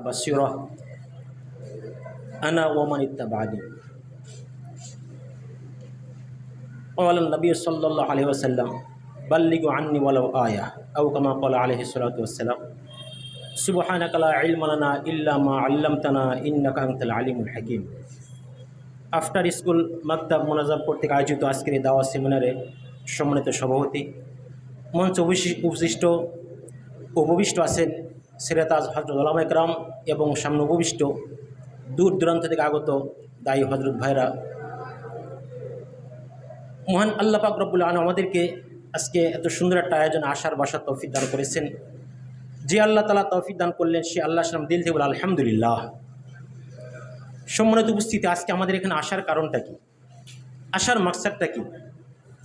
بصيرة أنا ومن اتبعني قال النبي صلى الله عليه وسلم بلغوا عني ولو آية أو كما قال عليه الصلاة والسلام سبحانك لا علم لنا إلا ما علمتنا إنك أنت العليم الحكيم after school মাকতাব মোনাজাব কর্তৃক আয়োজিত আজকের এই দাওয়া সেমিনারে সম্মানিত সভাপতি মঞ্চ উপবিষ্ট- উপবিষ্ট উপবিষ্ট আছেন সিরাতাজ হজরত আলাম একরাম এবং সামনে উপবিষ্ট দূর দূরান্ত থেকে আগত দায়ী হজরত ভাইরা। মহান আল্লাহ পাক রব্বুল আলম আমাদেরকে আজকে এত সুন্দর একটা আয়োজন আশার বাসার তৌফিক দান করেছেন। যে আল্লাহ তালা তৌফিক দান করলেন, সে আল্লাহ সালাম দিল থেকে বলে, আলহামদুলিল্লাহ। সম্মানিত উপস্থিতি, আজকে আমাদের এখানে আসার কারণটা কি? আসার মাকসাদটা কি?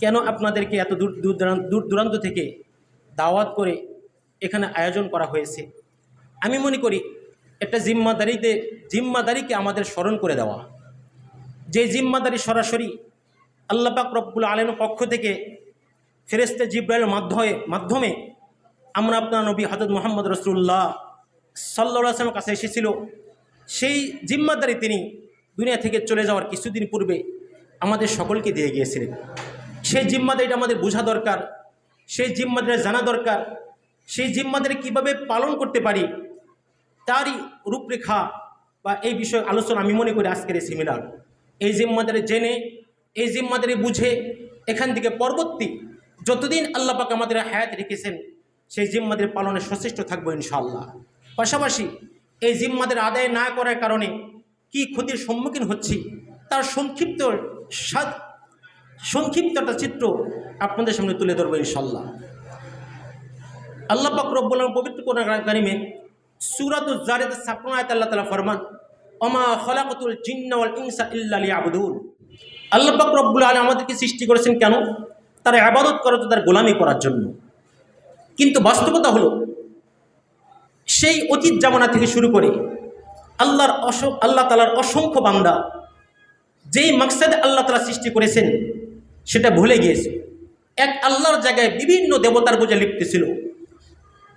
কেন আপনাদেরকে এত দূর দূর দূর দূরান্ত থেকে দাওয়াত করে এখানে আয়োজন করা হয়েছে? আমি মনে করি একটা জিম্মাদারিতে, জিম্মাদারিকে আমাদের স্মরণ করে দেওয়া। যে জিম্মাদারি সরাসরি আল্লাপাক রব্বুল আলমের পক্ষ থেকে ফেরেস্তে জিব্রাইলের মাধ্যমে মাধ্যমে আমরা আপনার নবী হজরত মোহাম্মদ রসুল্লাহ সাল্লা কাছে এসেছিল। সেই জিম্মাদারি তিনি দুনিয়া থেকে চলে যাওয়ার কিছুদিন পূর্বে আমাদের সকলকে দিয়ে গিয়েছিলেন। সেই জিম্মাদারিটা আমাদের বোঝা দরকার, সেই জিম্মাদারি জানা দরকার, সেই জিম্মাদারি কীভাবে পালন করতে পারি তারই রূপরেখা বা এই বিষয়ে আলোচনা আমি মনে করি আজকের এই সেমিনার এই জিম্মাদারি জেনে, এই জিম্মাদারি বুঝে, এখান থেকে পরবর্তী যতদিন আল্লাহ পাক আমাদের হায়াত রেখেছেন, সেই জিম্মাদের পালনে সচেষ্ট থাকব ইনশাআল্লাহ। পাশাপাশি এই জিম্মাদের আদায় না করার কারণে কি ক্ষতির সম্মুখীন হচ্ছি, তার সংক্ষিপ্ত সাদ, সংক্ষিপ্ত একটা চিত্র আপনাদের সামনে তুলে ধরবো ইনশাল্লাহ আল্লাহ পাক পবিত্র কোরআন সুরাতুল জারিদ ছাপ্পান্ন আয়াত আল্লাহ তালা ফরমান অমা খলাকতুল জিন্নাওয়াল ইনসা ইল্লা লিয়াবুদুন। আল্লাহ পাক আলম আমাদেরকে সৃষ্টি করেছেন কেন? তারা আবাদত করে তো তার গোলামি করার জন্য। কিন্তু বাস্তবতা হলো, সেই অতীত জামানা থেকে শুরু করে আল্লাহর অস আল্লাহ তালার অসংখ্য বান্দা, যেই মাকসাদে আল্লাহ তালা সৃষ্টি করেছেন, সেটা ভুলে গিয়েছে। এক আল্লাহর জায়গায় বিভিন্ন দেবতার পূজা লিপ্ত ছিল,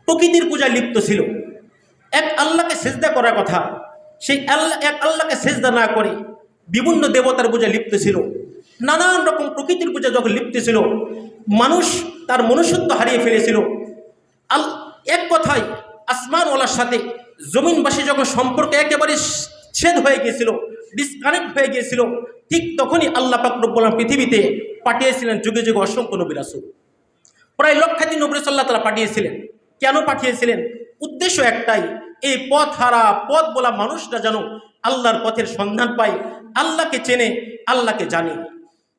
প্রকৃতির পূজায় লিপ্ত ছিল। এক আল্লাহকে সেজদা করার কথা। সেই আল্লাহ, এক আল্লাহকে সেজদা না করে বিভিন্ন দেবতার পূজা লিপ্ত ছিল। নানান রকম প্রকৃতির পূজা যখন লিপ্ত ছিল, মানুষ তার মনুষ্যত্ব হারিয়ে ফেলেছিল। আল, এক কথায় আসমানওয়ালার সাথে জমিনবাসী যখন সম্পর্ক একেবারে ছেদ হয়ে গিয়েছিল ডিসকানেক্ট হয়ে গিয়েছিল, ঠিক তখনই আল্লাহ পাকরব্বুল পৃথিবীতে পাঠিয়েছিলেন যুগে যুগে অসংখ্য নবী রাসূল। প্রায় লক্ষাধিক নবী সাল্লাহ তালা পাঠিয়েছিলেন। কেন পাঠিয়েছিলেন? উদ্দেশ্য একটাই, এই পথ হারা পথ বলা মানুষরা যেন আল্লাহর পথের সন্ধান পায়, আল্লাহকে চেনে, আল্লাহকে জানে।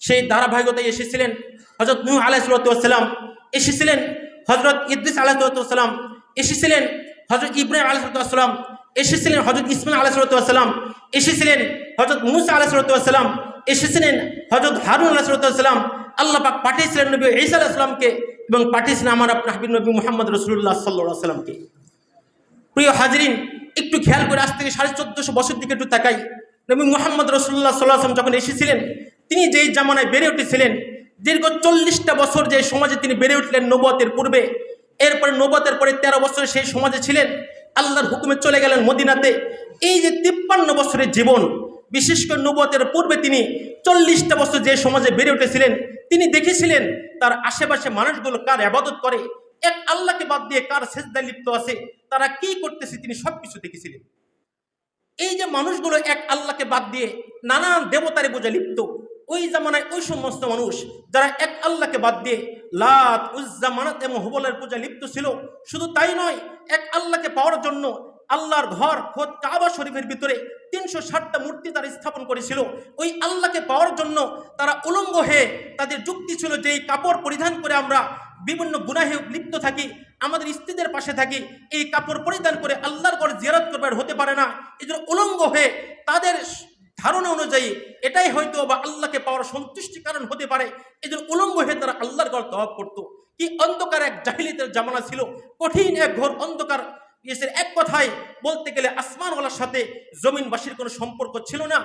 সেই ধারাবাহিকতায় এসেছিলেন হজরত নূহ আলাইসালাম এসেছিলেন হজরত ইদ্রিস আলাহিসাল্লাম এসেছিলেন হজরত ইব্রাহিম আলাইসালাম এসেছিলেন হজরত ইসমাইল আলাইসালাম এসেছিলেন হজরত মুসা আলাইসালাম এসেছিলেন হজরত হারুন আলাহিসাল্লাম আল্লাহ পাক পাঠিয়েছিলেন নবী ঈসা আলাহিসামকে এবং পাঠিয়েছিলেন আমার আপনার হাবিব নবী মোহাম্মদ রসুল্লাহ সাল্লা সাল্লামকে প্রিয় হাজরিন, একটু খেয়াল করে আজ থেকে সাড়ে চোদ্দশো বছর দিকে একটু তাকাই। নবী মোহাম্মদ রসুল্লাহ সাল্লাহ আসলাম যখন এসেছিলেন, তিনি যেই জামানায় বেড়ে উঠেছিলেন, দীর্ঘ চল্লিশটা বছর যে সমাজে তিনি বেড়ে উঠলেন নবতের পূর্বে, এরপরে নবতের পরে তেরো বছর সেই সমাজে ছিলেন, আল্লাহর হুকুমে চলে গেলেন মদিনাতে। এই যে তিপ্পান্ন বছরের জীবন, বিশেষ করে নবতের পূর্বে তিনি চল্লিশটা বছর যে সমাজে বেড়ে উঠেছিলেন, তিনি দেখেছিলেন তার আশেপাশে মানুষগুলো কার আবাদত করে, এক আল্লাহকে বাদ দিয়ে কার সেজদায় লিপ্ত আছে। তারা কি করতেছে তিনি সব কিছু দেখেছিলেন। এই যে মানুষগুলো এক আল্লাহকে বাদ দিয়ে নানান দেবতারে বোঝা লিপ্ত, ওই জামানায় ওই সমস্ত মানুষ যারা এক আল্লাহকে বাদ দিয়ে লাত উজ্জা মানাত এবং হুবলের পূজা লিপ্ত ছিল, শুধু তাই নয়, এক আল্লাহকে পাওয়ার জন্য আল্লাহর ঘর, খোদ কাবা শরীফের ভিতরে তিনশো ষাটটা মূর্তি তারা স্থাপন করেছিল। ওই আল্লাহকে পাওয়ার জন্য তারা উলঙ্গ হয়ে তাদের যুক্তি ছিল যে এই কাপড় পরিধান করে আমরা বিভিন্ন গুনাহে লিপ্ত থাকি আমাদের স্ত্রীদের পাশে থাকি, এই কাপড় পরিধান করে আল্লাহর ঘর জিয়ারত করবার হতে পারে না। এই জন্য উলঙ্গ হয়ে তাদের ধারণা অনুযায়ী এটাই হয়তো বা আল্লাহকে পাওয়ার সন্তুষ্টি কারণ হতে পারে। এই জন্য উলঙ্গ হয়ে তারা আল্লাহর ঘর তহব করতো। কি অন্ধকার এক জাহিলিতের জামানা ছিল, কঠিন এক ঘর অন্ধকার ইয়েসের এক কথায় বলতে গেলে আসমানওয়ালার সাথে জমিনবাসীর কোনো সম্পর্ক ছিল না।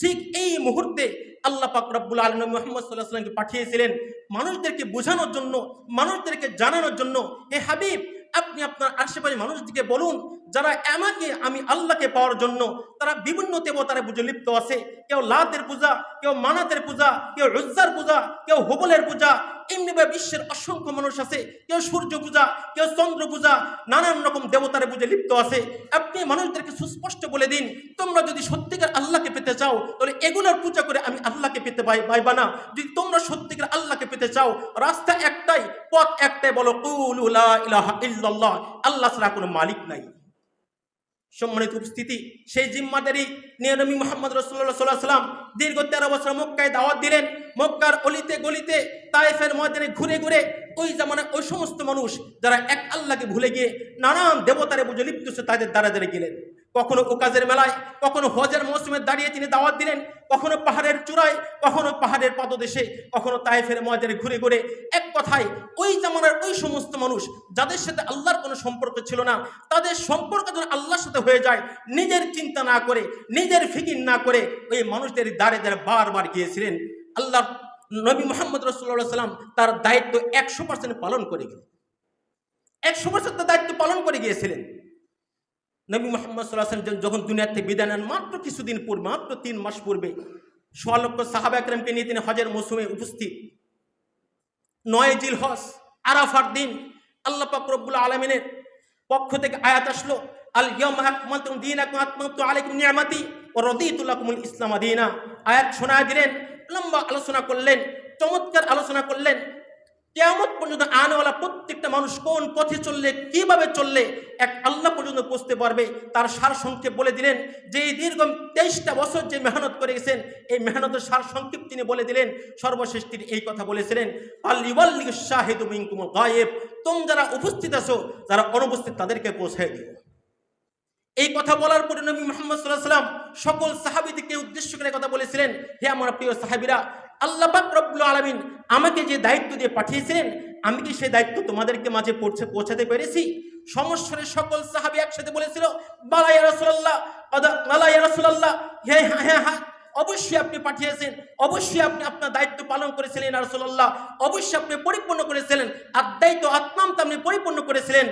ঠিক এই মুহূর্তে আল্লাহ পাক রব্বুল আলম মোহাম্মদ সাল্লাহ সাল্লামকে পাঠিয়েছিলেন মানুষদেরকে বোঝানোর জন্য, মানুষদেরকে জানানোর জন্য হে হাবিব, আপনি আপনার আশেপাশে মানুষদিকে বলুন, যারা আমাকে, আমি আল্লাহকে পাওয়ার জন্য, তারা বিভিন্ন দেবতারে পুজো লিপ্ত আছে। কেউ লাতের পূজা, কেউ মানাতের পূজা, কেউ রজ্জার পূজা, কেউ হোবলের পূজা এমনিভাবে বিশ্বের অসংখ্য মানুষ আছে, কেউ সূর্য পূজা, কেউ চন্দ্র পূজা, নানান রকম দেবতারে পুজো লিপ্ত আছে। আপনি মানুষদেরকে সুস্পষ্ট বলে দিন, তোমরা যদি সত্যিকার আল্লাহকে পেতে চাও, তাহলে এগুলোর পূজা করে আমি আল্লাহকে পেতে পাই পাইবা না। যদি তোমরা সত্যিকার আল্লাহকে পেতে চাও, রাস্তা একটাই, পথ একটাই বলো ইল্লাল্লাহ, আল্লাহ ছাড়া কোনো মালিক নাই। সম্মানিত উপস্থিতি। সেই জিম্মাদারি নিয়ে নবী মোহাম্মদ রসুল্লাহ সাল্লাহ সাল্লাম দীর্ঘ তেরো বছর মক্কায় দাওয়াত দিলেন। মক্কার অলিতে গলিতে তাইফের ময়দানে ঘুরে ঘুরে ওই জামানায় ওই সমস্ত মানুষ যারা এক আল্লাহকে ভুলে গিয়ে নানান দেবতারে বুঝে লিপ্ত তাদের দ্বারা দ্বারা গেলেন। কখনো ওকাজের মেলায়, কখনো হজের মৌসুমে দাঁড়িয়ে তিনি দাওয়াত দিলেন, কখনো পাহাড়ের চূড়ায়, কখনো পাহাড়ের পদদেশে, কখনো তাইফের ময়দানে ঘুরে ঘুরে। এক কথায়, ওই জামানার ওই সমস্ত মানুষ, যাদের সাথে আল্লাহর কোনো সম্পর্ক ছিল না, তাদের সম্পর্ক যেন আল্লাহর সাথে হয়ে যায়, নিজের চিন্তা না করে, নিজের ফিকির না করে, ওই মানুষদের দাঁড়ে দাঁড়ে বারবার গিয়েছিলেন। আল্লাহ নবী মোহাম্মদ রসুল্লাহ সাল্লাম তার দায়িত্ব একশো পার্সেন্ট পালন করে গেলেন। একশো পার্সেন্ট দায়িত্ব পালন করে গিয়েছিলেন। নবী মোহাম্মদ সাল্লাহ সাল্লাম যখন দুনিয়ার থেকে বিদায় নেন, মাত্র কিছুদিন পূর্বে, মাত্র তিন মাস পূর্বে, সোয়া লক্ষ সাহাবা একরামকে নিয়ে তিনি হজের মৌসুমে উপস্থিত। নয় জিল হজ, আরাফার দিন, আল্লাহ পাক রব্বুল আলমিনের পক্ষ থেকে আয়াত আসলো, আল ইয়াম আকমালতুম দীনাকুম আতমামতু আলাইকুম নিয়ামাতি ইসলাম দীনা। আয়াত শোনায় দিলেন, লম্বা আলোচনা করলেন, চমৎকার আলোচনা করলেন কেয়ামত পর্যন্ত আনেওয়ালা প্রত্যেকটা মানুষ কোন পথে চললে, কীভাবে চললে, এক আল্লাহ পর্যন্ত পৌঁছতে পারবে? তার সার সংক্ষেপ বলে দিলেন যে এই দীর্ঘ তেইশটা বছর যে মেহনত করে গেছেন, এই মেহনতের সার সংক্ষেপ তিনি বলে দিলেন, সর্বশেষ তিনি এই কথা বলেছিলেন তোম যারা উপস্থিত আছো, যারা অনুপস্থিত, তাদেরকে পৌঁছায় দিও। এই কথা বলার পরে নবী মোহাম্মদ সাল্লাহ সাল্লাম সকল সাহাবিদিকে উদ্দেশ্য করে কথা বলেছিলেন, হে আমার প্রিয় সাহাবিরা আল্লাহ রব্বুল আলমিন আমাকে যে দায়িত্ব দিয়ে পাঠিয়েছিলেন, আমি কি সেই দায়িত্ব তোমাদেরকে মাঝে পৌঁছে পৌঁছাতে পেরেছি? সমস্যারে সকল সাহাবি একসাথে বলেছিল হ্যাঁ হ্যাঁ হ্যাঁ হ্যাঁ অবশ্যই আপনি পাঠিয়েছেন, অবশ্যই আপনি আপনার দায়িত্ব পালন করেছিলেন রসুল্লাহ অবশ্যই আপনি পরিপূর্ণ করেছিলেন, আর দায়িত্ব আত্মাম তো আপনি পরিপূর্ণ করেছিলেন।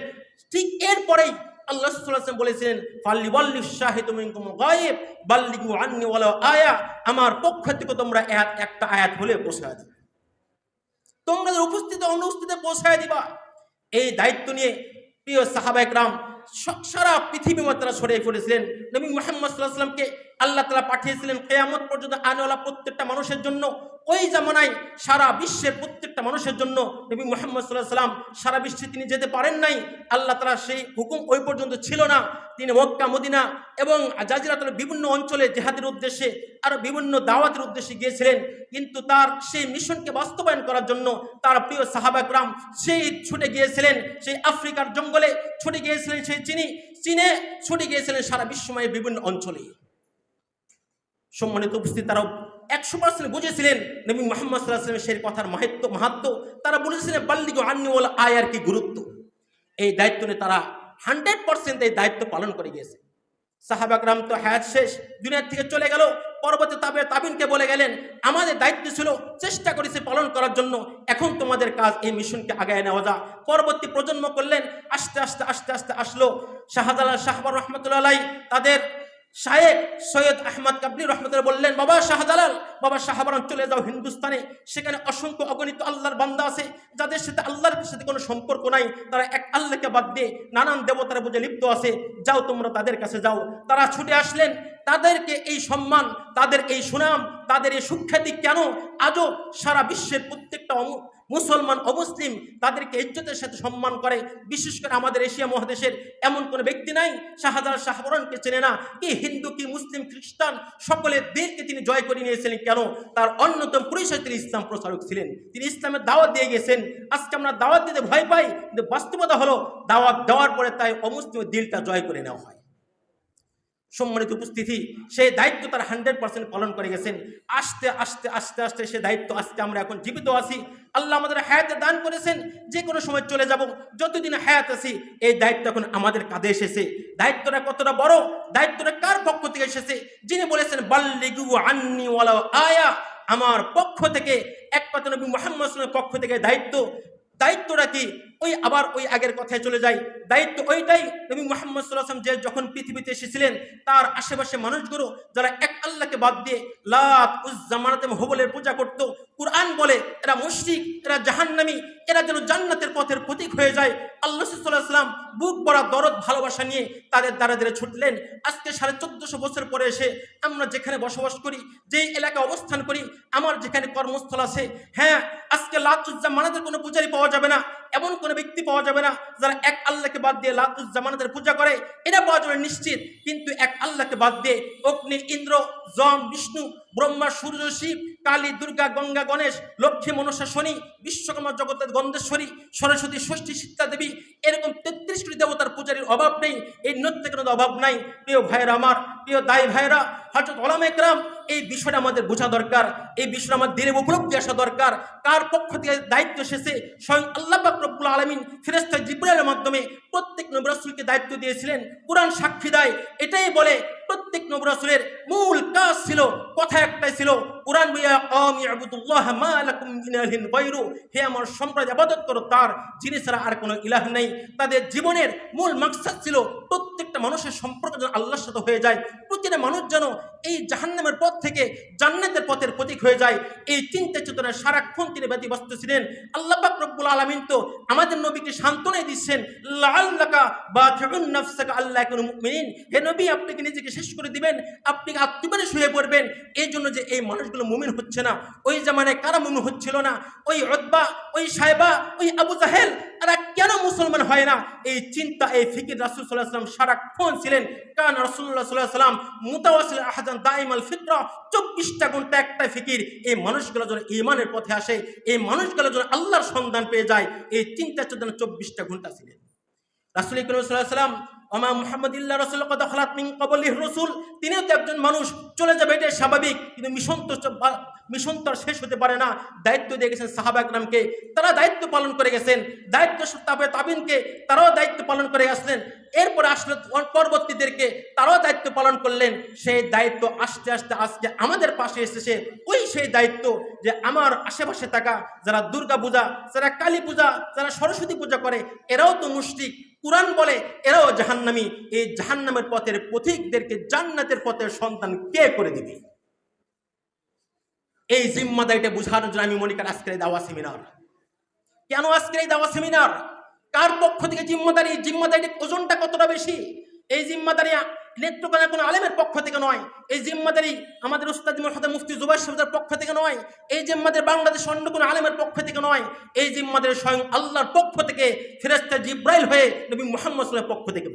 ঠিক এরপরেই আল্লাহ সাল্লাল্লাহু বলেছেন ফাল্লি ওয়াল্লি শাহিদু মিনকুম গায়েব, বাল্লিগু আন্নি আয়া। আমার পক্ষ থেকে তোমরা এক একটা আয়াত হলে পৌঁছায় দিবে। তোমরা উপস্থিত অনুপস্থিতে পৌঁছায় দিবা। এই দায়িত্ব নিয়ে প্রিয় সাহাবা একরাম সারা পৃথিবী তারা ছড়িয়ে পড়েছিলেন। নবী মোহাম্মদ সাল্লাহ সাল্লামকে আল্লাহ তালা পাঠিয়েছিলেন, কেয়ামত পর্যন্ত আনেওয়ালা প্রত্যেকটা মানুষের জন্য। ওই জামানায় সারা বিশ্বের প্রত্যেকটা মানুষের জন্য নবী মোহাম্মদ সাল্লাহ সাল্লাম সারা বিশ্বে তিনি যেতে পারেন নাই। আল্লাহ তালা সেই হুকুম ওই পর্যন্ত ছিল না। তিনি মক্কা, মদিনা এবং জাজিরাতের বিভিন্ন অঞ্চলে জেহাদের উদ্দেশ্যে আরও বিভিন্ন দাওয়াতের উদ্দেশ্যে গিয়েছিলেন। কিন্তু তার সেই মিশনকে বাস্তবায়ন করার জন্য তার প্রিয় সাহাবাকরাম সেই ছুটে গিয়েছিলেন। সেই আফ্রিকার জঙ্গলে ছুটে গিয়েছিলেন সেই চিনি। চীনে ছুটে গিয়েছিলেন সারা বিশ্বময়ের বিভিন্ন অঞ্চলে। সম্মানিত উপস্থিত তারাও একশো পার্সেন্ট বুঝেছিলেন নবী মোহাম্মদ সেই কথার মাহাত্ম মাহাত্ম। তারা বলেছিলেন, বাল্লিগ আন্নিওয়াল আয়ার কি গুরুত্ব? এই দায়িত্ব নিয়ে তারা হান্ড্রেড পার্সেন্ট এই দায়িত্ব পালন করে গিয়েছে। সাহাবাকরাম তো হায়াত শেষ, দুনিয়ার থেকে চলে গেল। পরবর্তী তাবে তাবিনকে বলে গেলেন, আমাদের দায়িত্ব ছিল চেষ্টা করেছে পালন করার জন্য। এখন তোমাদের কাজ এই মিশনকে আগায় নেওয়া যা পরবর্তী প্রজন্ম করলেন, আস্তে আস্তে আস্তে আস্তে আসলো। শাহজালাল শাহবার রহমতুল্লাহ তাদের শায়েক সৈয়দ আহমদ কাবলি রহমতুল্লাহ বললেন, বাবা শাহজালাল, বাবা শাহবারান চলে যাও হিন্দুস্তানে। সেখানে অসংখ্য অগণিত আল্লাহর বান্দা আছে। যাদের সাথে আল্লাহর সাথে কোনো সম্পর্ক নাই, তারা এক আল্লাহকে বাদ দিয়ে নানান দেবতার বুঝে লিপ্ত আছে। যাও তোমরা তাদের কাছে যাও। তারা ছুটে আসলেন। তাদেরকে এই সম্মান, তাদের এই সুনাম, তাদের এই সুখ্যাতি কেন আজও সারা বিশ্বের প্রত্যেকটা মুসলমান অমুসলিম তাদেরকে ইজ্জতের সাথে সম্মান করে? বিশেষ করে আমাদের এশিয়া মহাদেশের এমন কোনো ব্যক্তি নাই, শাহজালাল শাহবরণকে চেনে না। কি হিন্দু, কি মুসলিম, খ্রিস্টান, সকলের দেরকে তিনি জয় করে নিয়েছিলেন কেন? তার অন্যতম পরিচয় তিনি ইসলাম প্রচারক ছিলেন। তিনি ইসলামের দাওয়াত দিয়ে গেছেন। আজকে আমরা দাওয়াত দিতে ভয় পাই, কিন্তু বাস্তবতা হলো, দাওয়াত দেওয়ার পরে তাই অমুসলিমের দিলটা জয় করে নেওয়া হয়। সম্মানিত উপস্থিতি সেই দায়িত্ব তার হান্ড্রেড পার্সেন্ট পালন করে গেছেন। আস্তে আস্তে আস্তে আস্তে সে দায়িত্ব আজকে আমরা এখন জীবিত আছি। আল্লাহ আমাদের হায়াতে দান করেছেন, যে কোনো সময় চলে যাব, যতদিন হায়াত আছি, এই দায়িত্ব এখন আমাদের কাঁধে এসেছে। দায়িত্বটা কতটা বড়, দায়িত্বটা কার পক্ষ থেকে এসেছে? যিনি বলেছেন, বাল্লিগু আন্নি ওয়ালা আয়া, আমার পক্ষ থেকে এক কথা নবী মোহাম্মদ পক্ষ থেকে দায়িত্ব। দায়িত্বটা কি? ওই আবার ওই আগের কথায় চলে যাই। দায়িত্ব ওইটাই নবী মোহাম্মদ সাল্লাহাম যে যখন পৃথিবীতে এসেছিলেন, তার আশেপাশে মানুষগুলো যারা এক আল্লাহকে বাদ দিয়ে লাত উজ্জামানাতে হবলের পূজা করত, কুরআন বলে এরা মুশরিক, এরা জাহান্নামি, এরা যেন জান্নাতের পথের প্রতীক হয়ে যায়। আল্লাহ সাল্লাম বুক বড়া দরদ, ভালোবাসা নিয়ে তাদের দ্বারা দ্বারা ছুটলেন। আজকে সাড়ে চোদ্দশো বছর পরে এসে আমরা যেখানে বসবাস করি, যেই এলাকায় অবস্থান করি, আমার যেখানে কর্মস্থল আছে হ্যাঁ আজকে লাত লাতুজ্জামানাদের কোনো পূজারি পাওয়া যাবে না। এমন কোনো ব্যক্তি পাওয়া যাবে না যারা এক আল্লাহকে বাদ দিয়ে লাতুজ্জামানাদের পূজা করে, এটা পাওয়া যাবে নিশ্চিত। কিন্তু এক আল্লাহকে বাদ দিয়ে অগ্নি, ইন্দ্র জম বিষ্ণু ব্রহ্মা, সূর্য, শিব, কালী, দুর্গা, গঙ্গা, গণেশ, লক্ষ্মী, মনসা, শনি, বিশ্বকর্মা জগতের গন্ধেশ্বরী, সরস্বতী, ষষ্ঠী, সীতা দেবী, এরকম তেত্রিশ কোটি দেবতার পূজারীর অভাব নেই, এই নৃত্যের কোনো অভাব নাই। প্রিয় ভাইয়েরা আমার, প্রিয় দাই ভাইয়েরা হজরত ওলাম একরাম, এই বিষয়টা আমাদের বোঝা দরকার, এই বিষয়টা আমার দিনের উপলব্ধি আসা দরকার। কার পক্ষ থেকে দায়িত্ব এসেছে? স্বয়ং আল্লাহ বাকরবুল আলমিন ফেরেস্তা জিব্রাইলের মাধ্যমে প্রত্যেক নবরাসুলকে দায়িত্ব দিয়েছিলেন। কোরআন সাক্ষী দেয়, এটাই বলে প্রত্যেক নবরাসুলের মূল কাজ ছিল কথা একটাই ছিল কোরআন বিয়া আমি আবুদুল্লাহ মা লাকুম মিন ইলাহিন হে আমার সম্প্রদায় ইবাদত করো তার। যিনি ছাড়া আর কোনো ইলাহ নেই। তাদের জীবনের মূল মাকসাদ ছিল প্রত্যেকটা মানুষের সম্পর্ক যেন আল্লাহর সাথে হয়ে যায়। প্রতিটা মানুষ যেন এই জাহান্নামের পথ থেকে জান্নাতের পথের প্রতীক হয়ে যায়। এই চিন্তা চেতনায় সারাক্ষণ তিনি ব্যতিব্যস্ত ছিলেন। আল্লাহ রব্বুল আলামিন তো আমাদের নবীকে সান্ত্বনাই দিচ্ছেন, লাআল্লাকা বাতিউন নাফসাকা আল্লাহ হে নবী, আপনি নিজেকে শেষ করে দিবেন? আপনি আত্মীয় শুয়ে পড়বেন? এই জন্য যে এই মানুষগুলো মুমিন হচ্ছে না। ওই জামানায় কারা মুমিন হচ্ছিল না? ওই রদ্বা ওই সাহেবা ওই আবু জাহেল এরা কেন মুসলমান হয় না? এই চিন্তা, এই ফিকির রাসুল সাল্লাহ সাল্লাম সারাক্ষণ ছিলেন। কান রসুল্লাহ সাল্লাহ সাল্লাম মুতাওয়াসিল আহাজান দাইম আল ফিতরা, চব্বিশটা ঘণ্টা একটা ফিকির। এই মানুষগুলো যেন ইমানের পথে আসে, এই মানুষগুলো যেন আল্লাহর সন্ধান পেয়ে যায়, এই চিন্তা চেতনা চব্বিশটা ঘণ্টা ছিলেন। রাসুল করিম সাল্লাহ সাল্লাম আমা মুহাম্মদিল্লাহ রসুল কদ খালাত মিন কবলিহ রসুল। তিনিও তো একজন মানুষ, চলে যাবে এটাই স্বাভাবিক, কিন্তু মিশন তো মিশন তো শেষ হতে পারে না। দায়িত্ব দিয়ে গেছেন সাহাবা একরামকে তারা দায়িত্ব পালন করে গেছেন। দায়িত্ব তাবে তাবিনকে, তারাও দায়িত্ব পালন করে আসলেন। এরপরে আসলো পরবর্তীদেরকে তারাও দায়িত্ব পালন করলেন। সেই দায়িত্ব আস্তে আস্তে আজকে আমাদের পাশে এসেছে। ওই সেই দায়িত্ব যে আমার আশেপাশে থাকা, যারা দুর্গা পূজা, যারা কালী পূজা, যারা সরস্বতী পূজা করে, এরাও তো মুশরিক। কুরআন বলে, এরাও জাহান্নামী। এই জাহান্নামের পথের পথিকদেরকে জান্নাতের পথের সন্তান কে করে দিবে? এই জিম্মাদারিটা বুঝার জন্য আমি মনে করি আজকের এই দাওয়া সেমিনার কেন আজকের এই দাওয়া সেমিনার কার পক্ষ থেকে জিম্মাদারি? জিম্মাদারির ওজনটা কতটা বেশি? এই জিম্মাদারি নেত্রকোনা কোনো আলেমের পক্ষ থেকে নয়। এই জিম্মাদারি আমাদের উস্তাদ মুফতি জুবাই সাহেবের পক্ষ থেকে নয়। এই জিম্মাদের বাংলাদেশ অন্য কোনো আলেমের পক্ষ থেকে নয়। এই জিম্মাদের স্বয়ং আল্লাহর পক্ষ থেকে ফেরেস্তা জিব্রাইল হয়ে নবী মোহাম্মদের পক্ষ থেকে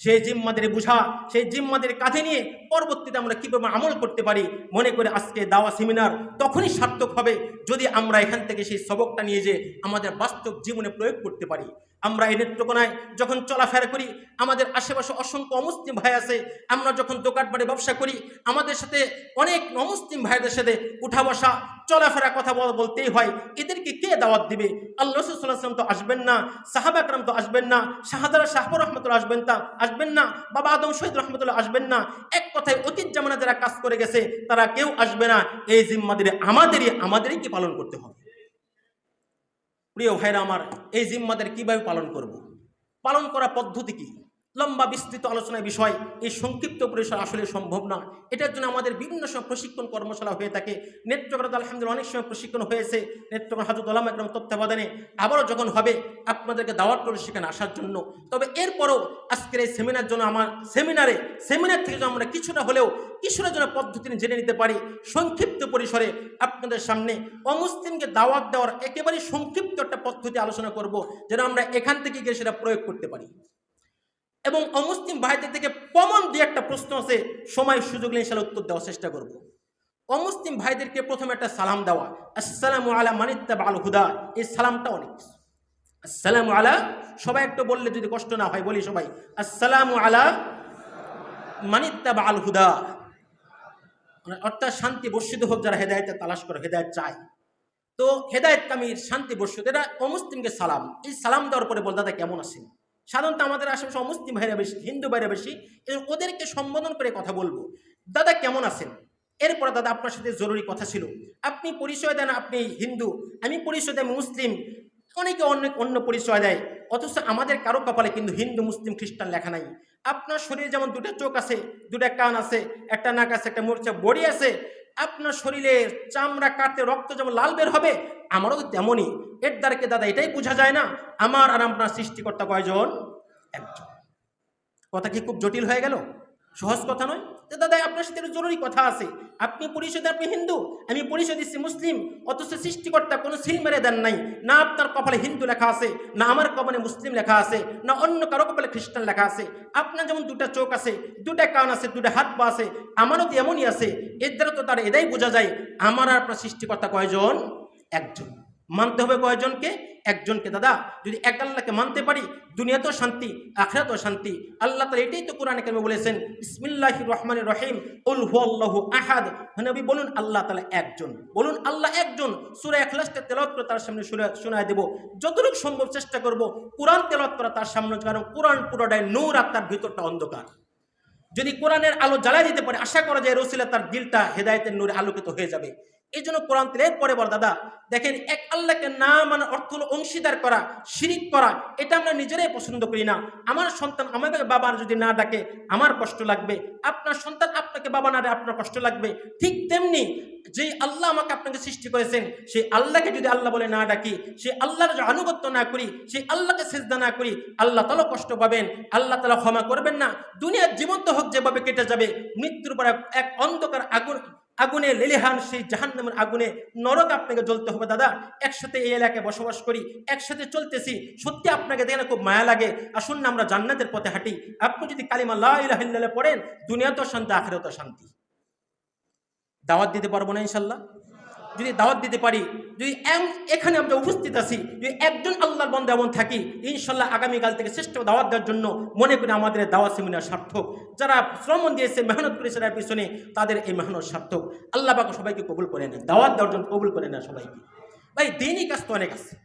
সেই জিম্মাদের বুঝা, সেই জিম্মাদের কাঁধে নিয়ে পরবর্তীতে আমরা কীভাবে আমল করতে পারি? মনে করে আজকে দাওয়া সেমিনার তখনই সার্থক হবে যদি আমরা এখান থেকে সেই সবকটা নিয়ে যে আমাদের বাস্তব জীবনে প্রয়োগ করতে পারি। আমরা এই নেত্রকোনায় যখন চলাফেরা করি, আমাদের আশেপাশে অসংখ্য অমুসলিম ভাই আছে, আমরা যখন দোকানবাড়ি ব্যবসা করি, আমাদের সাথে অনেক অমুসলিম ভাইদের সাথে উঠা বসা, চলাফেরা কথা বল- বলতেই হয়। এদেরকে কে দাওয়াত দিবে? আল্লাহ রসুল্লাহাম তো আসবেন না, সাহাব সাহাবাকরাম তো আসবেন না শাহজারা শাহপুর রহমতুল্লাহ আসবেন তা আসবেন না, বাবা আদম শহীদ রহমতুল্লাহ আসবেন না। এক কথায় অতীত জামানা যারা কাজ করে গেছে, তারা কেউ আসবে না। এই জিম্মাদের আমাদেরই আমাদেরই কি পালন করতে হবে? প্রিয় ভাইরা আমার, এই জিম্মাদের কীভাবে পালন করব। পালন করা পদ্ধতি কি? লম্বা বিস্তৃত আলোচনার বিষয়, এই সংক্ষিপ্ত পরিসর আসলে সম্ভব না। এটার জন্য আমাদের বিভিন্ন সময় প্রশিক্ষণ কর্মশালা হয়ে থাকে। নেত্রকোনাতে আলহামদুলিল্লাহ অনেক সময় প্রশিক্ষণ হয়েছে। নেত্রকোনা হাজত আলাম একদম তত্ত্বাবধানে আবারও যখন হবে, আপনাদেরকে দাওয়াত করে সেখানে আসার জন্য। তবে এরপরও আজকের এই সেমিনার জন্য আমার সেমিনারে সেমিনার থেকে আমরা কিছুটা হলেও কিছুটা যেন পদ্ধতি জেনে নিতে পারি, সংক্ষিপ্ত পরিসরে আপনাদের সামনে অমুসলিমকে দাওয়াত দেওয়ার একেবারে সংক্ষিপ্ত একটা পদ্ধতি আলোচনা করব, যেন আমরা এখান থেকে গিয়ে সেটা প্রয়োগ করতে পারি। এবং অমুসলিম ভাইদের থেকে কমন দু একটা প্রশ্ন আছে, সময় সুযোগ নিয়ে ইনশাল্লাহ উত্তর দেওয়ার চেষ্টা করব। অমুসলিম ভাইদেরকে প্রথমে একটা সালাম দেওয়া, আসসালামু আলা মানিত্তাব আল হুদা এই সালামটা অনেক। আসসালামু আলা সবাই একটু বললে যদি কষ্ট না হয়, বলি সবাই, আসসালামু আলা মানিত্তাব আল হুদা অর্থাৎ শান্তি বর্ষিত হোক, যারা হেদায়তের তালাশ করে, হেদায়ত চায়। তো হেদায়ত কামির, শান্তি বর্ষিত, এরা অমুসলিমকে সালাম। এই সালাম দেওয়ার পরে বল দাদা, কেমন আছেন? সাধারণত আমাদের আশেপাশে অমুসলিম ভাইরা বেশি, হিন্দু ভাইরা বেশি ওদেরকে সম্বোধন করে কথা বলব। দাদা কেমন আছেন? এরপরে দাদা আপনার সাথে জরুরি কথা ছিল। আপনি পরিচয় দেন, আপনি হিন্দু, আমি পরিচয় দেন মুসলিম। অনেকে অনেক অন্য পরিচয় দেয়, অথচ আমাদের কারও কপালে কিন্তু হিন্দু, মুসলিম, খ্রিস্টান লেখা নাই। আপনার শরীরে যেমন দুটো চোখ আছে, দুটা কান আছে, একটা নাক আছে, একটা মোর্চা বড়ি আছে আপনার শরীরে চামড়া কাটতে রক্ত যেমন লাল বের হবে, আমারও তেমনই। এর দ্বারাকে দাদা, এটাই বোঝা যায় না? আমার আর আপনার সৃষ্টিকর্তা কয়জন? একজন। কথা কি খুব জটিল হয়ে গেল? সহজ কথা নয়। তো দাদা, আপনার সাথে জরুরি কথা আছে। আপনি পরিষদে, আপনি হিন্দু। আমি পরিষদ দিচ্ছি মুসলিম। অথচ সৃষ্টিকর্তা কোনো সিল মেরে দেন নাই। না আপনার কপালে হিন্দু লেখা আছে, না আমার কপালে মুসলিম লেখা আছে, না অন্য কারও কপালে খ্রিস্টান লেখা আছে। আপনার যেমন দুটা চোখ আছে, দুটা কান আছে, দুটা হাত পা আছে, আমারও তো এমনই আছে। এর দ্বারা তো তার এটাই বোঝা যায়, আমার আর আপনার সৃষ্টিকর্তা কয়জন? একজন। মানতে হবে কয়জনকে? একজনকে। দাদা, যদি এক আল্লাহকে মানতে পারি, দুনিয়াতেও শান্তি, আখরাতেও শান্তি। আল্লাহ তালা এটাই তো কোরআনে কেমন বলেছেন ইসমিল্লাহ রহমান রহিম উল হুয়াল্লাহু আহাদ। নবী বলুন, আল্লাহ তালা একজন। বলুন, আল্লাহ একজন। সুরা এখলাসটা তেলত করে তার সামনে শুনে- শোনায় দেব। যতটুকু সম্ভব চেষ্টা করব, কোরআন তেলত করা তার সামনে, কারণ কোরআন পুরোটাই নূর আর তার ভিতরটা অন্ধকার। যদি কোরআনের আলো জ্বালাই দিতে পারে, আশা করা যায় রসিলা তার দিলটা হেদায়তের নূরে আলোকিত হয়ে যাবে। এই জন্য কোরআন তেলের পরে বড় দাদা। দেখেন, এক আল্লাহকে না মানে অর্থ হলো অংশীদার করা, শিরিক করা। এটা আমরা নিজেরাই পছন্দ করি না। আমার সন্তান আমাকে বাবার যদি না ডাকে, আমার কষ্ট লাগবে। আপনার সন্তান আপনাকে বাবা না আপনার কষ্ট লাগবে। ঠিক তেমনি যে আল্লাহ আমাকে আপনাকে সৃষ্টি করেছেন, সেই আল্লাহকে যদি আল্লাহ বলে না ডাকি, সেই আল্লাহর আনুগত্য না করি, সেই আল্লাহকে সেজদা না করি, আল্লাহ তালা কষ্ট পাবেন। আল্লাহ তালা ক্ষমা করবেন না। দুনিয়ার জীবন্ত হোক যেভাবে কেটে যাবে, মৃত্যুর পর এক অন্ধকার আগুন আগুনে লেলিহান সেই জাহান্নামের আগুনে নরক আপনাকে জ্বলতে হবে, দাদা। একসাথে এই এলাকায় বসবাস করি, একসাথে চলতেছি। সত্যি আপনাকে দেখে খুব মায়া লাগে। আসুন না, আমরা জান্নাতের পথে হাঁটি। আপনি যদি কালিমা লাহিল্লা পড়েন দুনিয়া দুনিয়াতেও শান্তি তো শান্তি। দাওয়াত দিতে পারব না, ইনশাল্লাহ। যদি দাওয়াত দিতে পারি, যদি এখানে আমরা উপস্থিত আছি, যদি একজন আল্লাহর বন্ধ এমন থাকি, ইনশাল্লাহ আগামীকাল থেকে শ্রেষ্ঠ দাওয়াত দেওয়ার জন্য মনে করি আমাদের দাওয়াত সেমিনার সার্থক। যারা শ্রম দিয়েছে, মেহনত করেছে তার পিছনে তাদের এই মেহনত সার্থক। আল্লাহ পাকে সবাইকে কবুল করে নেন দাওয়াত দেওয়ার জন্য কবুল করে নেন সবাইকে। ভাই, দিনই কাজ তো অনেক আছে।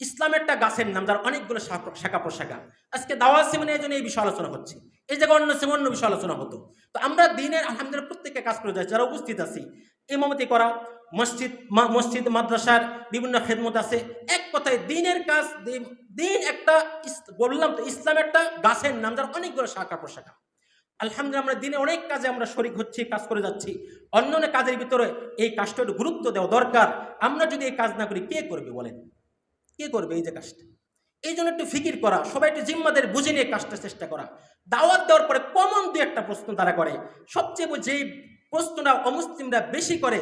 ইসলামের একটা গাছের নাম, যার অনেকগুলো শাখা- শাখা প্রশাখা। আজকে দাওয়াত সেমিনের জন্য এই বিষয় আলোচনা হচ্ছে। এই জায়গায় অন্য সেমন বিষয় আলোচনা হতো। তো আমরা দিনের আলহামদুলিল্লাহ প্রত্যেককে কাজ করে যাচ্ছি, যারা উপস্থিত আছি। ইমামতি করা মসজিদ মসজিদ, মাদ্রাসার বিভিন্ন খেদমত আছে। এক কথায় দিনের কাজ, দিন- একটা বললাম তো ইসলাম একটা গাছের নাম যার অনেকগুলো শাখা প্রশাখা। আলহামদুলিল্লাহ আমরা দিনে অনেক কাজে আমরা শরিক হচ্ছি, কাজ করে যাচ্ছি। অন্য অন্য কাজের ভিতরে এই কাজটা গুরুত্ব দেওয়া দরকার। আমরা যদি এই কাজ না করি, কে করবে বলেন? কে করবে এই যে কাজটা? এই জন্য একটু ফিকির করা, সবাই একটু জিম্মাদের বুঝে নিয়ে কাজটা চেষ্টা করা। দাওয়াত দেওয়ার পরে কমন দু একটা প্রশ্ন তারা করে। সবচেয়ে যেই প্রশ্নটা অমুসলিমরা বেশি করে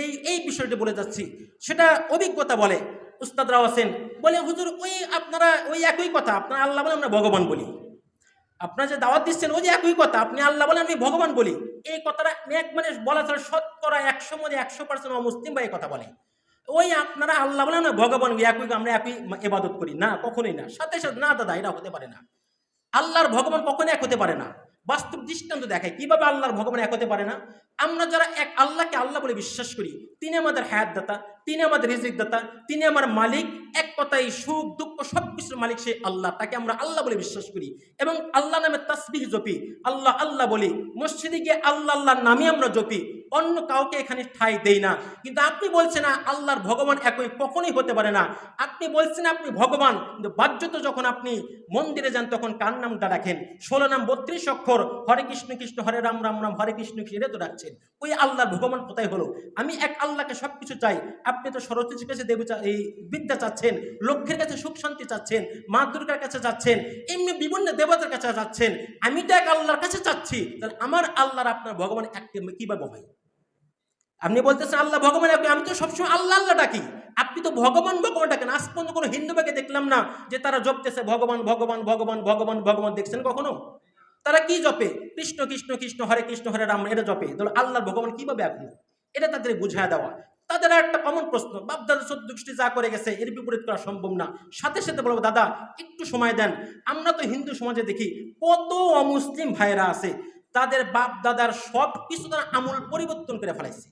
এই এই বিষয়টি বলে যাচ্ছি। সেটা অভিজ্ঞতা বলে উস্তাদরাও আছেন। বলে, হুজুর, ওই আপনারা, ওই একই কথা, আপনারা আল্লাহ বলে আমরা ভগবান বলি। আপনারা যে দাওয়াত দিচ্ছেন, ওই যে একই কথা, আপনি আল্লাহ বলে আমি ভগবান বলি। এই কথাটা এক মানে বলা ছাড়া শতকরা একশো মধ্যে একশো পার্সেন্ট অমুসলিম বা এই কথা বলে। ওই আপনারা আল্লাহ বলে না ভগবান একই আমরা একই এবাদত করি। না, কখনোই না। সাথে সাথে, না দাদা এটা হতে পারে না। আল্লাহর ভগবান কখনোই এক হতে পারে না। বাস্তব দৃষ্টান্ত দেখায়। কীভাবে আল্লাহর ভগবান এক হতে পারে না? আমরা যারা এক আল্লাহকে আল্লাহ বলে বিশ্বাস করি, তিনি আমাদের হায়াত দাতা তিনি আমাদের রিজিক দাতা তিনি আমার মালিক, এক কথায় সুখ, দুঃখ সব কিছুর মালিক সে আল্লাহ, তাকে আমরা আল্লাহ বলে বিশ্বাস করি। এবং আল্লাহ নামে তাসবিহ জপি, আল্লাহ আল্লাহ বলি, মসজিদে গিয়ে আল্লাহ আল্লাহর নামে আমরা জপি অন্য কাউকে এখানে ঠাই দেই না। কিন্তু আপনি বলছেন, আল্লাহর ভগবান একই, কখনোই হতে পারে না। আপনি বলছেন, আপনি ভগবান, কিন্তু বাহ্যত যখন আপনি মন্দিরে যান, তখন কার নামটা রাখেন? ষোলো নাম, বত্রিশ অক্ষর, হরে কৃষ্ণ কৃষ্ণ, হরে রাম রাম রাম, হরে কৃষ্ণ কৃষ্ণ তো রাখছেন ওই আল্লাহর ভগবান কোথায় হলো? আমি এক আল্লাহকে সব কিছু চাই। আপনি তো সরস্বতীর কাছে দেবী এই বিদ্যা চাচ্ছেন লক্ষ্যের কাছে সুখ শান্তি চাচ্ছেন, মা দুর্গার কাছে যাচ্ছেন, এমনি বিভিন্ন দেবতার কাছে যাচ্ছেন। আমি তো এক আল্লাহর কাছে চাচ্ছি। তাহলে আমার আল্লাহর, আপনার ভগবান এক কীভাবে হয়? আপনি বলতেছেন আল্লাহ ভগবান আমি তো সবসময় আল্লাহ আল্লাহ ডাকি। আপনি তো ভগবান ভগবান ডাকেন। আজ পর্যন্ত কোনো হিন্দু ভাগে দেখলাম না যে তারা জপতেছে, ভগবান ভগবান ভগবান ভগবান ভগবান দেখছেন কখনো? তারা কি জপে? কৃষ্ণ কৃষ্ণ কৃষ্ণ, হরে কৃষ্ণ, হরে রাম, এটা জপে। তাহলে আল্লাহর ভগবান কীভাবে আপনি? এটা তাদের বুঝায় দেওয়া। তাদের একটা কমন প্রশ্ন বাপ দাদা চোদ্দ গোষ্ঠী যা করে গেছে, এর বিপরীত করা সম্ভব না। সাথে সাথে বলব, দাদা, একটু সময় দেন। আমরা তো হিন্দু সমাজে দেখি, কত অমুসলিম ভাইরা আছে, তাদের বাপ দাদার সব কিছু তারা আমূল পরিবর্তন করে ফেলাইছে।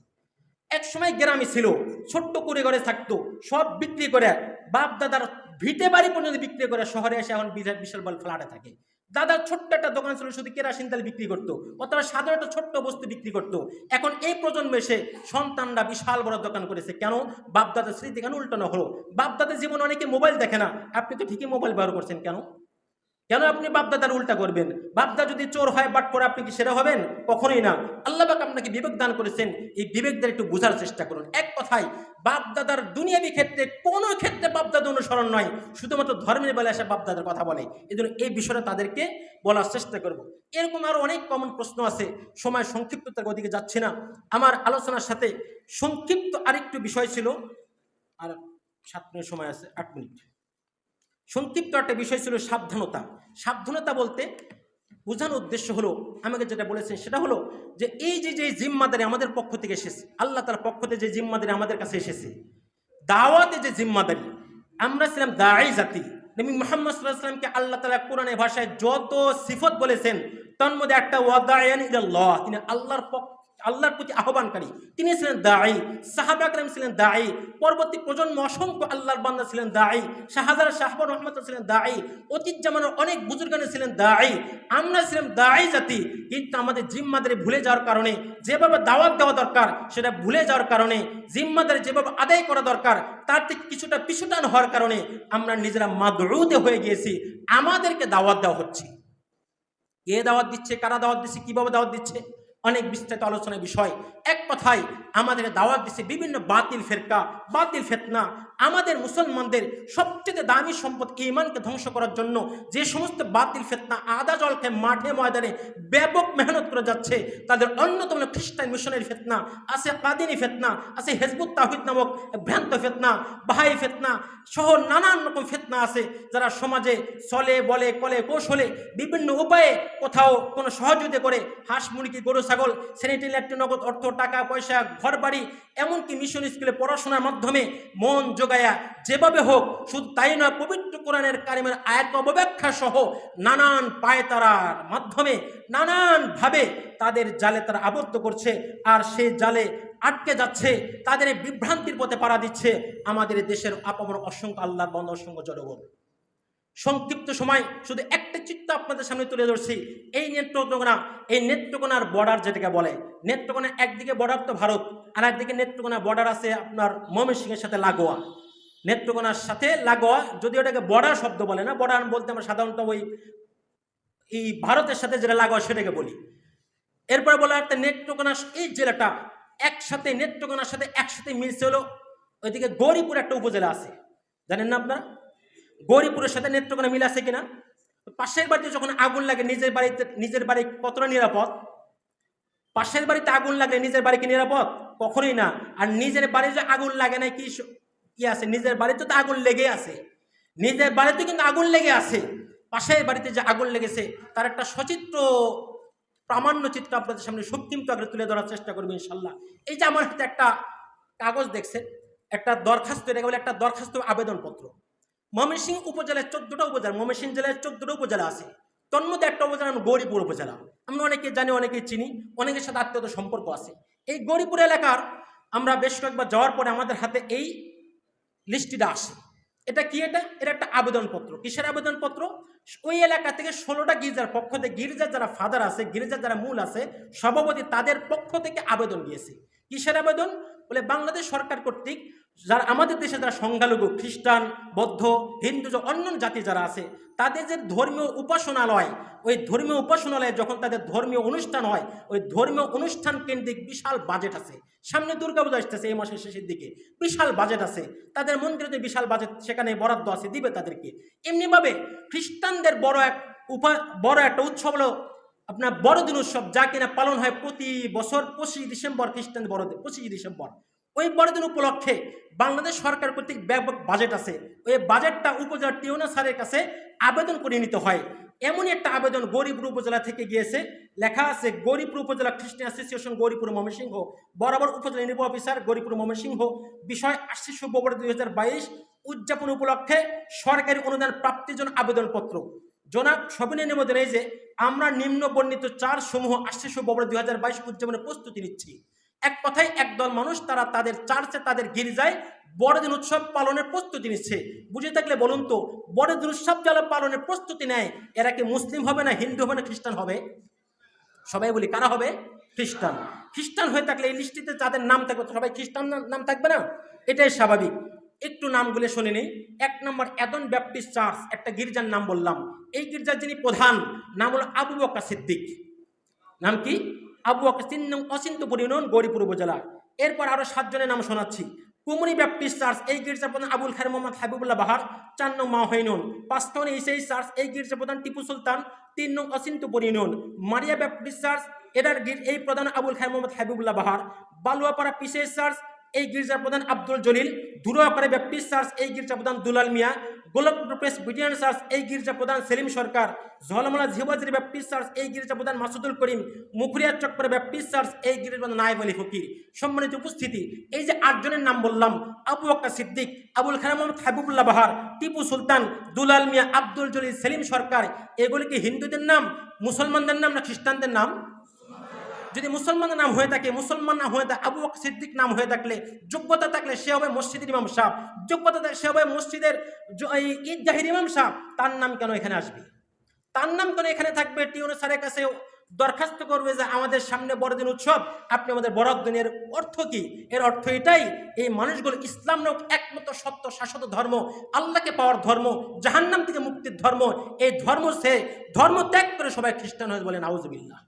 এক সময় গ্রামে ছিল, ছোট্ট করে ঘরে থাকতো, সব বিক্রি করে বাপ দাদার ভিটে বাড়ি পর্যন্ত বিক্রি করে শহরে এসে এখন বিশাল বল ফ্ল্যাটে থাকে। দাদার ছোট্ট একটা দোকান ছিল, শুধু কেরাসিন তেল বিক্রি করতো, অথবা সাধারণ একটা ছোট্ট বস্তু বিক্রি করতো। এখন এই প্রজন্মে এসে সন্তানরা বিশাল বড় দোকান করেছে। কেন? বাপদাদের স্মৃতি কেন উল্টানো হলো। বাপদাদের জীবনে অনেকে মোবাইল দেখে না। আপনি তো ঠিকই মোবাইল ব্যবহার করছেন, কেন? কেন আপনি বাপদাদার উল্টা করবেন? বাপদা যদি চোর হয় বাট করে আপনি কি সেরা হবেন? কখনোই না। আল্লাহ পাক আপনাকে বিবেক দান করেছেন। এই বিবেক দ্বারা একটু বোঝার চেষ্টা করুন। এক কথায়, বাপদাদার দুনিয়াবি ক্ষেত্রে কোনো ক্ষেত্রে বাপদাদা অনুসরণ নয়। শুধুমাত্র ধর্মের বেলা এসে বাপদাদার কথা বলে। এই জন্য এই বিষয়টা তাদেরকে বলার চেষ্টা করব। এরকম আরও অনেক কমন প্রশ্ন আছে। সময় সংক্ষিপ্ততার ওদিকে যাচ্ছে না। আমার আলোচনার সাথে সংক্ষিপ্ত আরেকটু বিষয় ছিল। আর সাত মিনিট সময় আছে, আট মিনিট। সংক্ষিপ্ত একটা বিষয় ছিল সাবধানতা। সাবধানতা বলতে বোঝানোর উদ্দেশ্য হলো, আমাকে যেটা বলেছেন সেটা হলো যে এই যে যে জিম্মাদারি আমাদের পক্ষ থেকে এসেছে, আল্লাহ তার পক্ষ থেকে যে জিম্মাদারি আমাদের কাছে এসেছে, দাওয়াতে যে জিম্মাদারি, আমরা ছিলাম দায়ী জাতি। নবী মোহাম্মদ সাল্লাহ সাল্লামকে আল্লাহ তালা কোরআনের ভাষায় যত সিফত বলেছেন, তার মধ্যে একটা ওয়াদায়ান ইল্লাহ তিনি আল্লাহর পক্ষ আল্লাহর প্রতি আহ্বানকারী। তিনি ছিলেন দায়ী সাহাবাকরাম ছিলেন দায়ী পরবর্তী প্রজন্ম অসংখ্য আল্লাহর বান্দা ছিলেন দায়ী শাহজার শাহবর রহমত ছিলেন দায়ী অতীত জামানোর অনেক বুজুর্গানে ছিলেন দায়ী আমরা ছিলাম দায়ী জাতি, কিন্তু আমাদের জিম্মাদারি ভুলে যাওয়ার কারণে, যেভাবে দাওয়াত দেওয়া দরকার, সেটা ভুলে যাওয়ার কারণে, জিম্মাদারি যেভাবে আদায় করা দরকার, তার থেকে কিছুটা পিছুটান হওয়ার কারণে, আমরা নিজেরা মাদরুদে হয়ে গিয়েছি, আমাদেরকে দাওয়াত দেওয়া হচ্ছে। কে দাওয়াত দিচ্ছে, কারা দাওয়াত দিচ্ছে, কীভাবে দাওয়াত দিচ্ছে? অনেক বিস্তারিত আলোচনার বিষয়। এক কথায় আমাদের দাওয়াত দিচ্ছে বিভিন্ন বাতিল ফেরকা বাতিল ফেতনা আমাদের মুসলমানদের সবচেয়ে দামি সম্পদ ইমানকে ধ্বংস করার জন্য? যে সমস্ত বাতিল ফেতনা আদা জলকে মাঠে ময়দানে ব্যাপক মেহনত করে যাচ্ছে, তাদের অন্যতম খ্রিস্টান মিশনের ফেতনা, আছে কাদিনী ফেতনা, আছে হেজবুত তাহিদ নামক ভ্রান্ত ফেতনা, বাহাই ফেতনা সহ নানান রকম ফেতনা আছে, যারা সমাজে চলে, বলে, কলে, কৌশলে বিভিন্ন উপায়ে কোথাও কোনো সহযোগিতা করে, হাঁস, মুরগি, গরু, ছাগল স্যানিটারি ল্যাট্রিন নগদ অর্থ, টাকা, পয়সা ঘর বাড়ি এমনকি মিশন স্কুলে পড়াশোনার মাধ্যমে মন যোগায়া যেভাবে হোক, শুধু তাই নয়, পবিত্র কোরআনের কারিমের আয়াত অবব্যাখ্যা সহ নানান পায়তারার মাধ্যমে, নানানভাবে তাদের জালে তারা আবদ্ধ করছে, আর সেই জালে আটকে যাচ্ছে, তাদের বিভ্রান্তির পথে পাড়া দিচ্ছে আমাদের দেশের আপামর অসংখ্য আল্লাহ বন্ধ, অসংখ্য জনগণ। সংক্ষিপ্ত সময়, শুধু একটা চিত্র আপনাদের সামনে তুলে ধরছি, এই নেত্রকোনা, এই নেত্রকোনার বর্ডার যেটাকে বলে, নেত্রকোনা একদিকে বর্ডার তো ভারত আর একদিকে নেত্রকোনা বর্ডার আছে আপনার ময়মনসিংহের সাথে লাগোয়া। নেত্রকোনার সাথে লাগোয়া, যদি ওটাকে বর্ডার শব্দ বলে না বর্ডার বলতে আমরা সাধারণত ওই, এই ভারতের সাথে যেটা লাগোয়া সেটাকে বলি। এরপরে বলা একটা নেত্রকোনা এই জেলাটা একসাথে, নেত্রকোনার সাথে একসাথে মিলছে হলো ওইদিকে গৌরীপুর একটা উপজেলা আছে। জানেন না আপনারা? গৌরীপুরের সাথে নেত্রকোনা মিল আছে কিনা? পাশের বাড়িতে যখন আগুন লাগে, নিজের বাড়িতে, নিজের বাড়ি কতটা নিরাপদ? পাশের বাড়িতে আগুন লাগলে নিজের বাড়ি কি নিরাপদ? কখনোই না। আর নিজের বাড়ি যে আগুন লাগে না, কি কি আছে? নিজের বাড়িতে তো আগুন লেগে আছে। নিজের বাড়িতে কিন্তু আগুন লেগে আছে। পাশের বাড়িতে যে আগুন লেগেছে, তার একটা সচিত্র প্রামাণ্য চিত্র আপনাদের সামনে সুক্ষিপ্ত আগে তুলে ধরার চেষ্টা করব ইনশাল্লাহ। এই যে আমার হাতে একটা কাগজ দেখছেন, একটা দরখাস্ত, এটাকে বলে একটা দরখাস্ত আবেদনপত্র। ময়মনসিংহ উপজেলায় চোদ্দটা উপজেলা, ময়মনসিংহ জেলায় চোদ্দটা উপজেলা আছে। তন্মধ্যে একটা উপজেলা গৌরীপুর উপজেলা। আমরা অনেকে জানি অনেকে চিনি, অনেকের সাথে আত্মীয়ত সম্পর্ক আছে। এই গৌরীপুর এলাকার আমরা বেশ কয়েকবার যাওয়ার পরে আমাদের হাতে এই লিস্টটিটা আসে। এটা কি এটা? এটা একটা আবেদনপত্র। কিসের আবেদনপত্র? ওই এলাকা থেকে ষোলোটা গির্জার পক্ষ থেকে গির্জার যারা ফাদার আছে, গির্জার যারা মূল আছে, সভাপতি তাদের পক্ষ থেকে আবেদন দিয়েছে। কিসের আবেদন? বলে বাংলাদেশ সরকার কর্তৃক যারা আমাদের দেশে যারা সংখ্যালঘু, খ্রিস্টান, বৌদ্ধ, হিন্দু যে অন্য জাতি যারা আছে, তাদের যে ধর্মীয় উপাসনালয়, ওই ধর্মীয় উপাসনালয়ে যখন তাদের ধর্মীয় অনুষ্ঠান হয়, ওই ধর্মীয় অনুষ্ঠান কেন্দ্রিক বিশাল বাজেট আছে। সামনে দুর্গাপূজা আসতেছে এই মাসের শেষের দিকে। বিশাল বাজেট আছে। তাদের মন্দিরে যে বিশাল বাজেট সেখানে বরাদ্দ আছে, দিবে তাদেরকে। এমনিভাবে খ্রিস্টানদের বড় এক উপা বড় একটা উৎসব হলো আপনার বড়দিন উৎসব, যা কিনা পালন হয় প্রতি বছর পঁচিশে ডিসেম্বর খ্রিস্টান বড়দিন, পঁচিশে ডিসেম্বর। ওই বড়দিন উপলক্ষে বাংলাদেশ সরকার কর্তৃক ব্যাপক বাজেট আছে। ওই বাজেটটা উপজেলা টিউনা স্যারের কাছে আবেদন করে নিতে হয়। এমনই একটা আবেদন গরিপুর উপজেলা থেকে গিয়েছে। লেখা আছে গরিপুর উপজেলা খ্রিস্টান অ্যাসোসিয়েশন গরিপুর ময়মনসিংহ। বরাবর উপজেলা নির্বাহী অফিসার গরিপুর ময়মনসিংহ। বিষয় আশি ফেব্রুয়ারি দুই হাজার বাইশ উদযাপন উপলক্ষে সরকারি অনুদান প্রাপ্তির জন্য আবেদনপত্র। জনাব সবিনয় নিবেদন এই যে, আমরা নিম্ন বর্ণিত চার সমূহ আশি ফেব্রুয়ারি দুই হাজার বাইশ উদযাপনের প্রস্তুতি নিচ্ছি। এক কথায় একদল মানুষ তারা তাদের চার্চে তাদের গির্জায় বড়দিন উৎসব পালনের প্রস্তুতি নিচ্ছে। বুঝে থাকলে বলুন তো, বড়দিন উৎসব যারা পালনের প্রস্তুতি নেয়, এরা কি মুসলিম হবে না হিন্দু হবে না খ্রিস্টান হবে? সবাই বলি, কারা হবে? খ্রিস্টান। খ্রিস্টান হয়ে থাকলে এই লিস্টিতে যাদের নাম থাকবে, সবাই খ্রিস্টান নাম থাকবে না? এটাই স্বাভাবিক। একটু নামগুলো শুনে নেই। এক নম্বর এদন ব্যাপটিস্ট চার্চ, একটা গির্জার নাম বললাম। এই গির্জার যিনি প্রধান, নাম হলো আবু বক্কা সিদ্দিক। নাম কি? আবু বক্কা তিন নং অচিন্তপুর ইউনিয়ন গৌরীপুর উপজেলা। এরপর আরও সাতজনের নাম শোনাচ্ছি। কুমরি ব্যাপটিস্ট চার্চ, এই গির্জা প্রধান আবুল খায়ের মোহাম্মদ হাবিবুল্লাহ বাহার, চার নং মাহইনুন পাঁচ নং ইসাই চার্চ, এই গির্জা প্রধান টিপু সুলতান, তিন নং Achintapur union Maria Baptist church এটার গির- এই প্রধান আবুল খায়ের মোহাম্মদ হাবিবুল্লাহ বাহার। বালুয়াপাড়া পিসেস চার্চ এই গির্জার প্রধান আব্দুল জলিল দুরুয়াপাড়া ব্যাপটিস্ট চার্চ এই গির্জা প্রধান Dulal Mia Golakpur Presbyterian church এই গির্জা প্রধান সেলিম সরকার ঝলমলা ঝিবাজির ব্যাপটিস্ট চার্চ এই গির্জা প্রধান মাসুদুল করিম, মুখরিয়া চক্করে ব্যাপটিস্ট চার্চ এই গির্জা প্রধান নায়েব আলী ফকির। সম্মানিত উপস্থিতি, এই যে আটজনের নাম বললাম, আবু আক্কা সিদ্দিক, আবুল খান মোহাম্মদ হাবিবুল্লাহ বাহার, টিপু সুলতান, দুলাল মিয়া, আব্দুল জলিল, সেলিম সরকার, এগুলি কি হিন্দুদের নাম, মুসলমানদের নাম না খ্রিস্টানদের নাম? যদি মুসলমানের নাম হয়ে থাকে, মুসলমান নাম হয়ে থাকে, আবু সিদ্দিক নাম হয়ে থাকলে, যোগ্যতা থাকলে সে হবে মসজিদের ইমাম সাহ যোগ্যতা থাকলে সে হবে মসজিদের ঈদগাহির ইমাম সাহ তার নাম কেন এখানে আসবে? তার নাম কেন এখানে থাকবে? টিউনো স্যারের কাছে দরখাস্ত করবে যে আমাদের সামনে বড়দিন উৎসব, আপনি আমাদের বরাদ্দ দিনের অর্থ কি? এর অর্থ এটাই, এই মানুষগুলো ইসলাম নামক একমাত্র সত্য শাশ্বত ধর্ম, আল্লাহকে পাওয়ার ধর্ম, জাহান্নাম থেকে মুক্তির ধর্ম, এই ধর্ম সে ধর্ম ত্যাগ করে সবাই খ্রিস্টান হয়ে বলেন আউজবিল্লাহ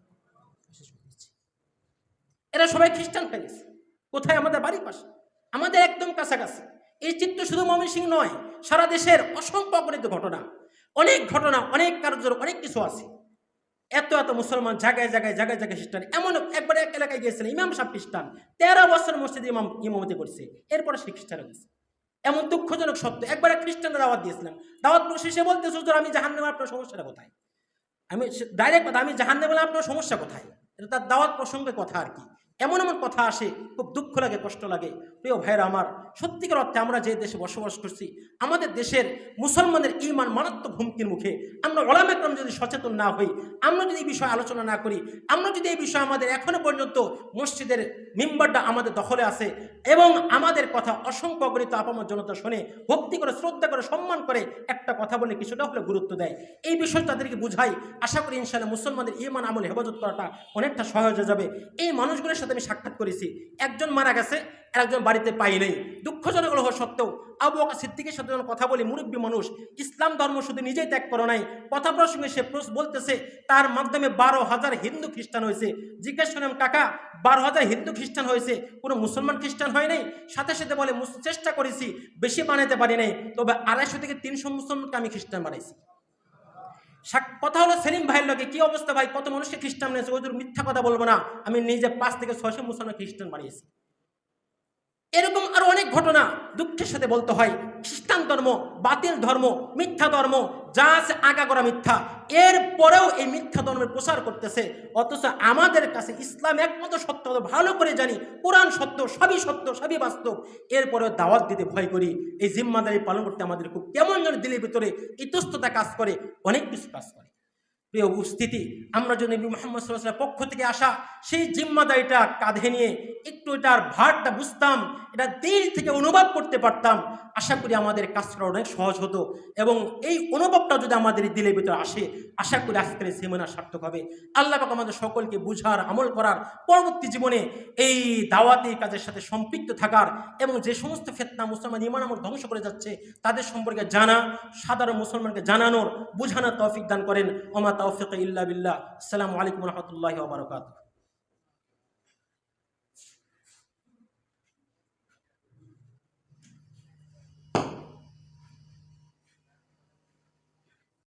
এরা সবাই খ্রিস্টান হয়ে গেছে। কোথায়? আমাদের বাড়ির পাশে। আমাদের একদম কাছাকাছি। এই চিত্র শুধু ময়মনসিংহ নয়, সারা দেশের অসংখ্য অগণিত ঘটনা। অনেক ঘটনা, অনেক কার্য অনেক কিছু আছে। এত এত মুসলমান জায়গায় জায়গায় জায়গায় জায়গায় খ্রিস্টান। এমন একবার এক এলাকায় গিয়েছিলেন, ইমাম সাহেব খ্রিস্টান। তেরো বছর মসজিদে ইমাম, ইমামতি করছে। এরপরে সে খ্রিস্টান গেছে। এমন দুঃখজনক সত্য। একবারে খ্রিস্টানরা দাওয়াত দিয়েছিলাম দাওয়াত শেষে বলতে হুজুর, আমি জাহান নেওয়ার আপনার সমস্যাটা কোথায়? আমি ডাইরেক্ট কথা, আমি জাহান নেবলে আপনার সমস্যা কোথায়? এটা তার দাওয়াত প্রসঙ্গে কথা আর কি। এমন এমন কথা আসে, খুব দুঃখ লাগে, কষ্ট লাগে। প্রিয় ভাইরা আমার, সত্যিকার অর্থে আমরা যে দেশে বসবাস করছি, আমাদের দেশের মুসলমানের ইমান মারাত্মক হুমকির মুখে, আমরা ওলামেকরম যদি সচেতন না হই, আমরা যদি এই বিষয়ে আলোচনা না করি, আমরা যদি এই বিষয়ে আমাদের এখনও পর্যন্ত মসজিদের মেম্বারটা আমাদের দখলে আছে এবং আমাদের কথা অসংখ্য অগণিত আপামর জনতা শোনে, ভক্তি করে, শ্রদ্ধা করে, সম্মান করে একটা কথা বলে কিছুটা হলে গুরুত্ব দেয়। এই বিষয় তাদেরকে বুঝাই, আশা করি ইনশাল্লাহ মুসলমানদের ইমান আমল হেফাজত করাটা অনেকটা সহজ হয়ে যাবে। এই মানুষগুলোর সাথে আমি সাক্ষাৎ করেছি। একজন মারা গেছে একজন বাড়িতে পাই নেই। দুঃখজনক হওয়া সত্ত্বেও আবু বকর সিদ্দিকের সাথে যখন কথা বলি, মুরব্বী মানুষ, ইসলাম ধর্ম শুধু নিজেই ত্যাগ করে নাই। কথা প্রসঙ্গে সে প্রস- বলতেছে, তার মাধ্যমে বারো হাজার হিন্দু খ্রিস্টান হয়েছে। জিজ্ঞেস করলাম, কাকা, বারো হাজার হিন্দু খ্রিস্টান হয়েছে? কোনো মুসলমান খ্রিস্টান হয় নাই? সাথে সাথে বলে চেষ্টা করেছি, বেশি বানাতে পারি নাই। তবে আড়াইশো থেকে তিনশো মুসলমানকে আমি খ্রিস্টান বানাইছি। কথা হলো সেলিম ভাইয়ের লোকে কি অবস্থা ভাই? কত মানুষকে খ্রিস্টান নিয়েছে ওই মিথ্যা কথা বলব না। আমি নিজে পাঁচ থেকে ছয়শো মুসলমান খ্রিস্টান বানিয়েছি। এরকম আরও অনেক ঘটনা দুঃখের সাথে বলতে হয়। খ্রিস্টান ধর্ম, বাতিল ধর্ম, মিথ্যা ধর্ম, যা আছে আগা করা মিথ্যা। এর পরেও এই মিথ্যা ধর্মের প্রসার করতেছে। অথচ আমাদের কাছে ইসলাম একমাত্র সত্য ভালো করে জানি। কোরআন সত্য, সবই সত্য, সবই বাস্তব। এরপরেও দাওয়াত দিতে ভয় করি। এই জিম্মাদারি পালন করতে আমাদের খুব কেমন যেন দিলের ভিতরে ইতস্ততা কাজ করে, অনেক কিছু কাজ করে। প্রিয় উপস্থিতি, আমরা যদি নবী মোহাম্মদ সাল্লাহ পক্ষ থেকে আসা সেই জিম্মাদারিটা কাঁধে নিয়ে একটু এটার ভারটা বুঝতাম, এটা দিল থেকে অনুভব করতে পারতাম, আশা করি আমাদের কাজ করা অনেক সহজ হতো এবং এই অনুভবটা যদি আমাদের দিলের ভিতরে আসে, আশা করি আজকের সেমিনার সার্থক হবে। আল্লাহ আমাদের সকলকে বুঝার, আমল করার পরবর্তী জীবনে এই দাওয়াতি কাজের সাথে সম্পৃক্ত থাকার এবং যে সমস্ত ফেতনা মুসলমান ইমান আমল ধ্বংস করে যাচ্ছে, তাদের সম্পর্কে জানা, সাধারণ মুসলমানকে জানানোর, বুঝানোর তৌফিক দান করেন। ওমা তৌফিক ইল্লা বিল্লাহ আসসালামু আলাইকুম রহমতুল্লাহ বারকাত